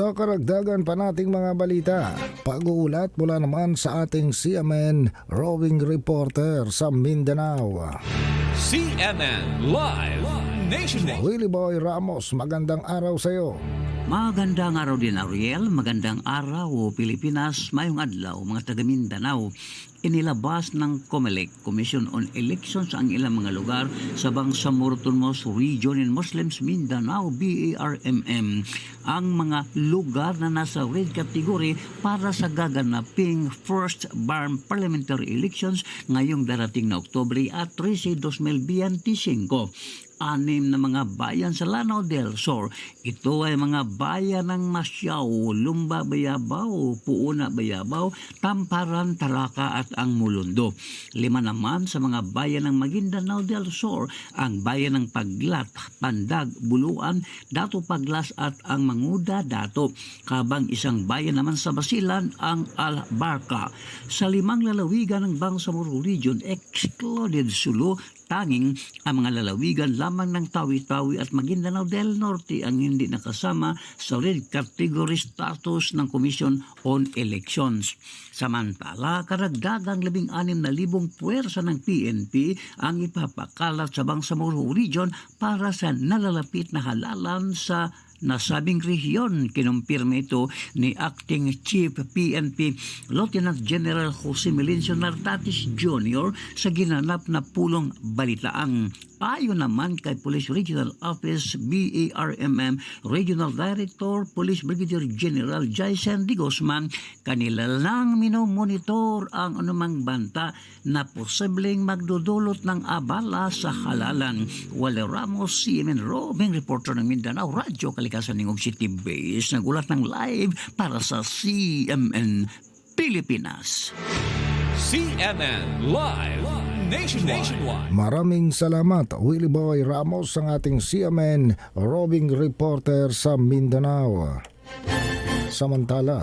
Sa karagdagan pa nating mga balita, pag-uulat mula naman sa ating CMN roving reporter sa Mindanao. CNN Live Nationwide. Willie Boy Ramos, magandang araw sa iyo. Magandang araw din Ariel, magandang araw Pilipinas, mayong adlaw mga taga Mindanao. Inilabas ng COMELEC, Commission on Elections ang ilang mga lugar sa Bangsamorton Region in Muslims Mindanao, BARMM, ang mga lugar na nasa red category para sa gaganaping first BARM parliamentary elections ngayong darating na Oktobre at 13, 2025 anim na mga bayan sa Lanao del Sur. Ito ay mga bayan ng Masyaw, Lumba Bayabaw, Puuna Bayabaw, Tamparan, Taraka at ang Mulundo. Lima naman sa mga bayan ng Maguindanao del Sur, ang bayan ng Paglat, Pandag, Buluan, Dato Paglas at ang Manguda Dato. Kabang isang bayan naman sa Basilan, ang Albarca. Sa limang lalawigan ng Bangsamoro Region, excluded Sulu, tanging ang mga lalawigan lamang ng Tawi-Tawi at Maguindanao del Norte ang hindi nakasama sa red category status ng Commission on Elections. Samantala, karagdagang labing anim na libong puwersa ng PNP ang ipapakalat sa Bangsamoro Region para sa nalalapit na halalan sa nasabing rehiyon. Kinumpirma ito ni Acting Chief PNP Lieutenant General Jose Melencio Nartatis Jr. sa ginanap na pulong balitaang. Payo naman kay Police Regional Office BARMM Regional Director Police Brigadier General Jason D. Guzman kanila lang minomonitor ang anumang banta na posibleng magdudulot ng abala sa halalan. Wale Ramos, CNN Roving Reporter ng Mindanao Radyo Kalikasan ng City Base nagulat ng live para sa CMN Pilipinas. CNN Live Nationwide. Maraming salamat Willie Boy Ramos ang ating CMN roving reporter sa Mindanao. Samantala,